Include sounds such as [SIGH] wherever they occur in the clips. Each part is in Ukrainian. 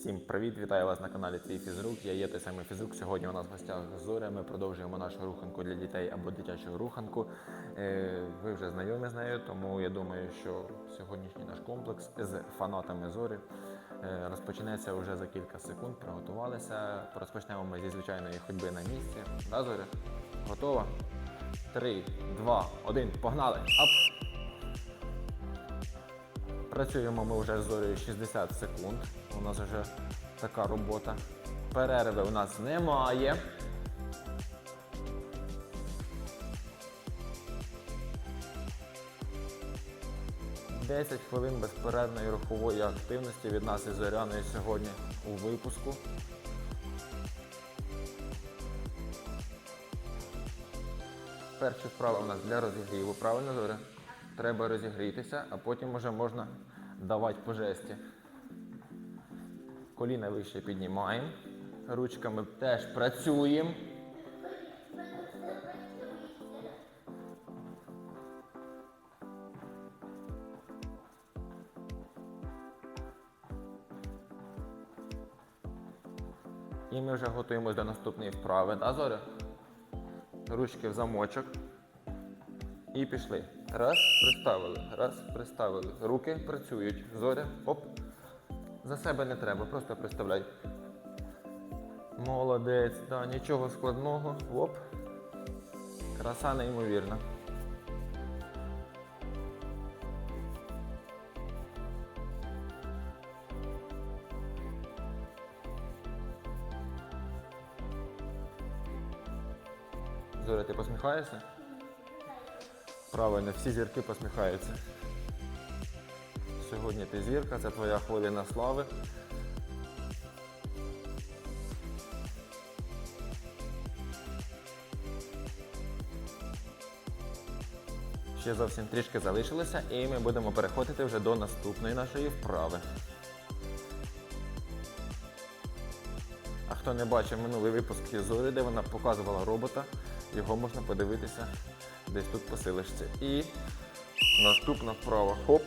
Всім привіт! Вітаю вас на каналі Твій фізрук. Я є той самий фізрук. Сьогодні у нас в гостях Зоря. Ми продовжуємо нашу руханку для дітей або дитячу руханку. Е, Ви вже знайомі з нею, тому я думаю, що сьогоднішній наш комплекс з фанатами зорі е, розпочнеться вже за кілька секунд. Приготувалися. Розпочнемо ми зі звичайної ходьби на місці. Да, Зоря? Готова? Три, два, один, погнали! Ап! Працюємо ми вже з зорею 60 секунд. У нас вже така робота. Перерви у нас немає. Десять хвилин безперервної рухової активності від нас із Зоряною сьогодні у випуску. Перша вправа у нас для розігріву. Правильно, Зоря? Треба розігрітися, а потім вже можна давати по жесті. Коліна вище піднімаємо. Ручками теж працюємо. І ми вже готуємося до наступної вправи. Да, Зоря? Ручки в замочок. І пішли. Раз, приставили, раз, приставили. Руки працюють. Зоря, оп. За себе не треба, просто приставляй. Молодець, да, нічого складного. Оп. Краса неймовірна. Зоря, ти посміхаєшся? Правильно, всі зірки посміхаються. Сьогодні ти зірка, це твоя хвилина слави. Ще зовсім трішки залишилося, і ми будемо переходити вже до наступної нашої вправи. Хто не бачив минулий випуск Зорі, де вона показувала робота, його можна подивитися десь тут по. І наступна вправа. Хоп,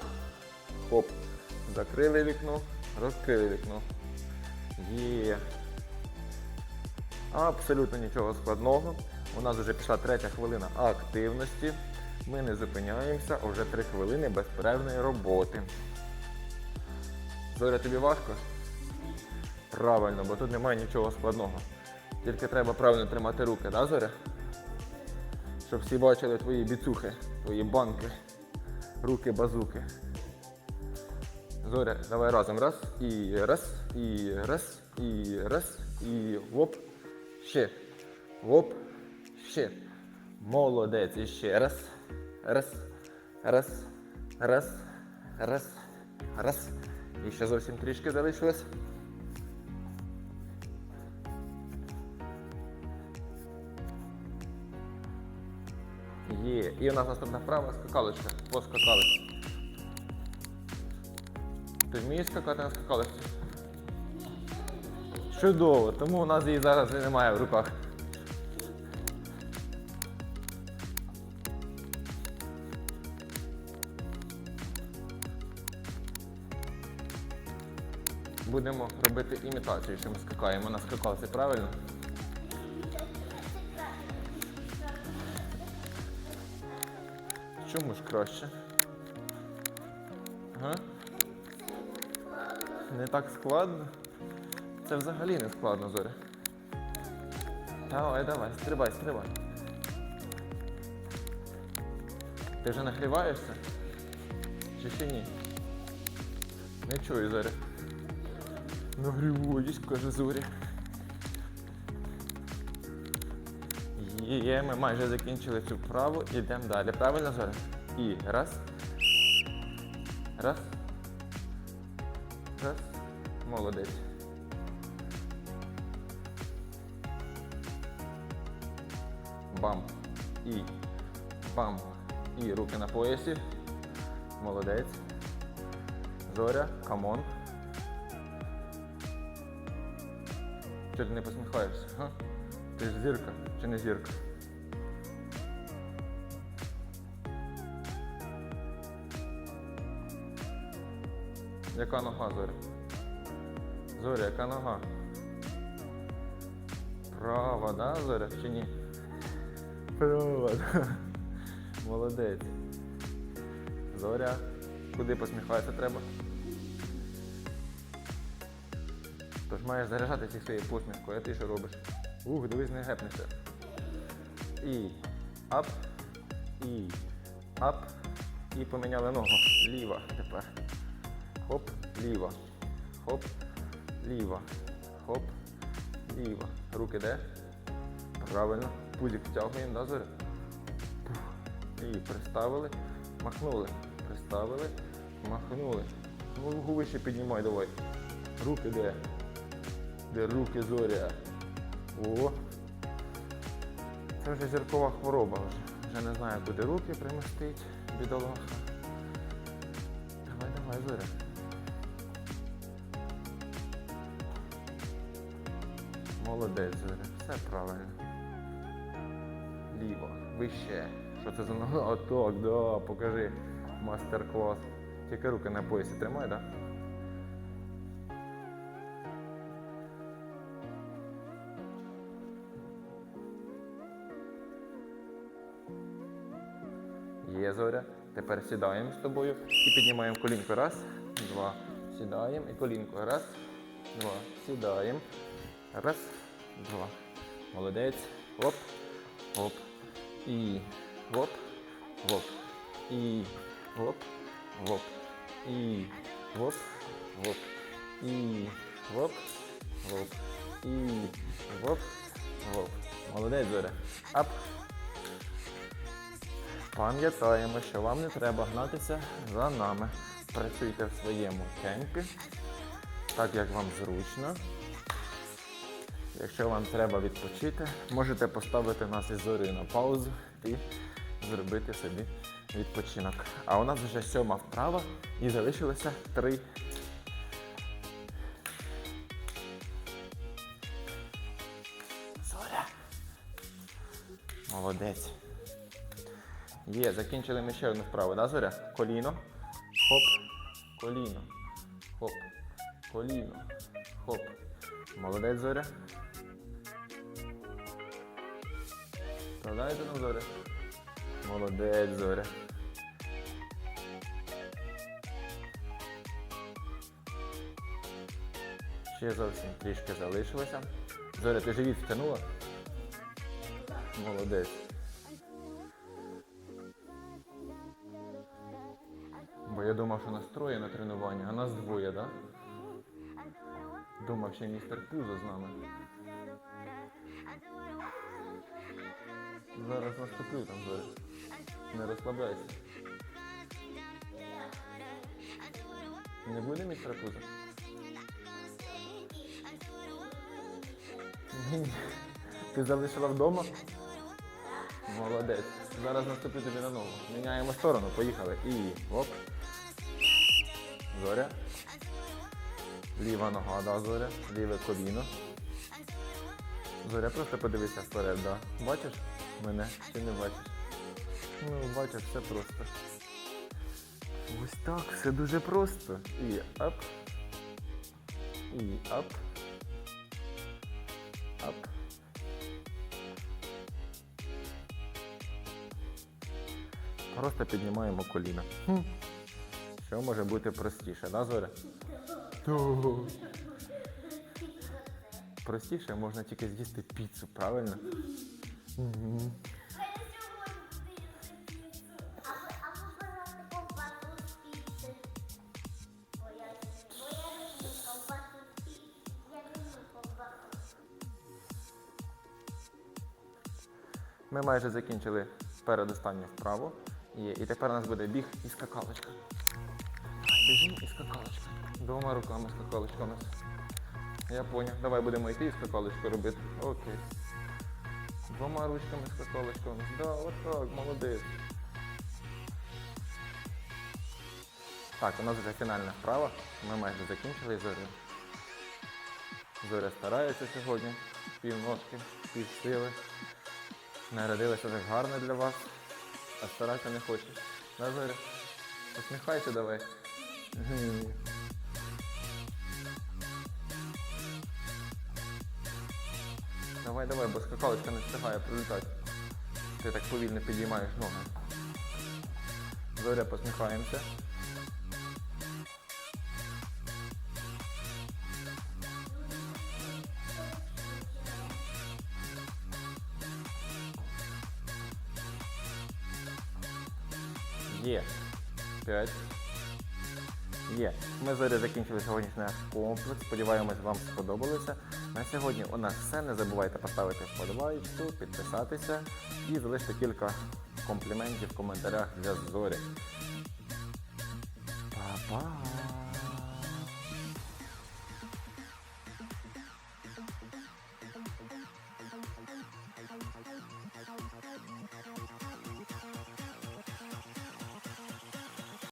хоп. Закрили вікно, розкрили вікно. Є. Абсолютно нічого складного. У нас вже пішла третя хвилина активності. Ми не зупиняємося, вже три хвилини безперервної роботи. Зоря, тобі важко? Правильно, бо тут немає нічого складного. Тільки треба правильно тримати руки, да, Зоря? Щоб всі бачили твої біцухи, твої банки, руки-базуки. Зоря, давай разом. Раз, і раз, і раз, і раз, і воп. Ще. Воп. Ще. Молодець. І ще раз. Раз. Раз. Раз. Раз. Раз. І ще зовсім трішки залишилось. Є. І у нас наступна вправа скакалочка. Поскакалочка. Ти вмієш скакати на скакалочці? Чудово, тому у нас її зараз і немає в руках. Будемо робити імітацію, що ми скакаємо на скакалці, правильно? Чому ж краще? Ага. Не так складно? Це взагалі не складно, Зоря. Давай, давай, стрибай, стрибай. Ти вже нагріваєшся? Чи ще ні? Не чую, Зоря. Нагріваюсь, каже Зоря. Є, ми майже закінчили цю вправу, ідемо далі. Правильно, Зоря? І раз. Раз. Раз. Молодець. Бам. І. Бам. І руки на поясі. Молодець. Зоря, камон. Чого ти не посміхаєшся? Ти ж зірка чи не зірка? Яка нога, Зоря? Зоря, яка нога? Права, да, Зоря, чи ні? Права, да. Молодець. Зоря. Куди посміхатися треба? Тож маєш заряджати всіх своєю посмішкою, а ти що робиш? Ух, дивись, не гепнешся. І ап. І ап. І поміняли ногу. Ліва тепер. Хоп, ліва. Хоп, ліва. Хоп, ліва. Руки де? Правильно. Пузик втягуємо, да? Пух. І приставили, махнули. Приставили, махнули. Ну, Ногу вище піднімай, давай. Руки де? Де руки зоря? О! Це вже зіркова хвороба вже. Вже не знаю, куди руки примістить, бідолаха. Давай, давай, зоря. Молодець, зоря. Все правильно. Ліво, вище. Що це за нога? [LAUGHS] Отак, да, покажи. Мастер-клас. Тільки руки на поясі тримай, так? Да? Є зоря. Тепер сідаємо з тобою і піднімаємо колінку. Раз, два. Сідаємо і колінку. Раз, два. Сідаємо. Раз, два. Молодець. Оп. Оп. І. Оп. Оп. І. Оп. Оп. І. Оп. Оп. І. Оп. Оп. І. Оп. Оп. Молодець, Зоря. Ап. Пам'ятаємо, що вам не треба гнатися за нами. Працюйте в своєму темпі, так як вам зручно. Якщо вам треба відпочити, можете поставити нас із зори на паузу і зробити собі відпочинок. А у нас вже сьома вправа і залишилося три. Зоря. Молодець. Є, закінчили ми ще одну вправу, да, Зоря? Коліно. Хоп. Коліно. Хоп. Коліно. Хоп. Молодець, Зоря. Складаєте нам Зоря? Молодець, Зоря. Ще зовсім трішки залишилося. Зоря, ти живіт втягнула? Молодець. Бо я думав, що нас троє на тренуванні, а нас двоє, так? Да? Думав, ще містер Пузо з нами. Зараз наступлю там зараз. Не розслабляйся. Не буде містера Пузо? Ти залишила вдома? Молодець. Зараз наступлю тобі на ногу. Міняємо сторону, поїхали. І оп. Зоря. Ліва нога, да, Зоря. Ліве коліно. Зоря, просто подивися вперед, да. Бачиш мене чи не бачиш? Ну, бачиш, все просто. Ось так, все дуже просто. І ап. І ап. Ап. Просто піднімаємо коліна. Що може бути простіше, да, Зоря? Простіше можна тільки з'їсти піцу, правильно? Угу. Ми майже закінчили передостанню вправу. І, і тепер у нас буде біг і скакалочка. Біжимо і скакалочка. Двома руками скакалочка у нас. Я поняв. Давай будемо йти і скакалочку робити. Окей. Двома ручками скакалочка у нас. Да, отак, молодець. Так, у нас вже фінальна вправа. Ми майже закінчили зорю. Зоря старається сьогодні. Півножки, пів сили. Народилася так гарно для вас. А старатися не хочеш. Да, Зоря? Посміхайся давай. Е. Давай, давай, бо скакалочка не встигає прилітати. Ти так повільно підіймаєш ноги. Зоря посміхаємося. Є. П'ять. Є. Ми зараз закінчили сьогоднішній наш комплекс. Сподіваємось, вам сподобалося. На сьогодні у нас все. Не забувайте поставити вподобайку, підписатися і залишити кілька компліментів в коментарях для зорі. Па-па!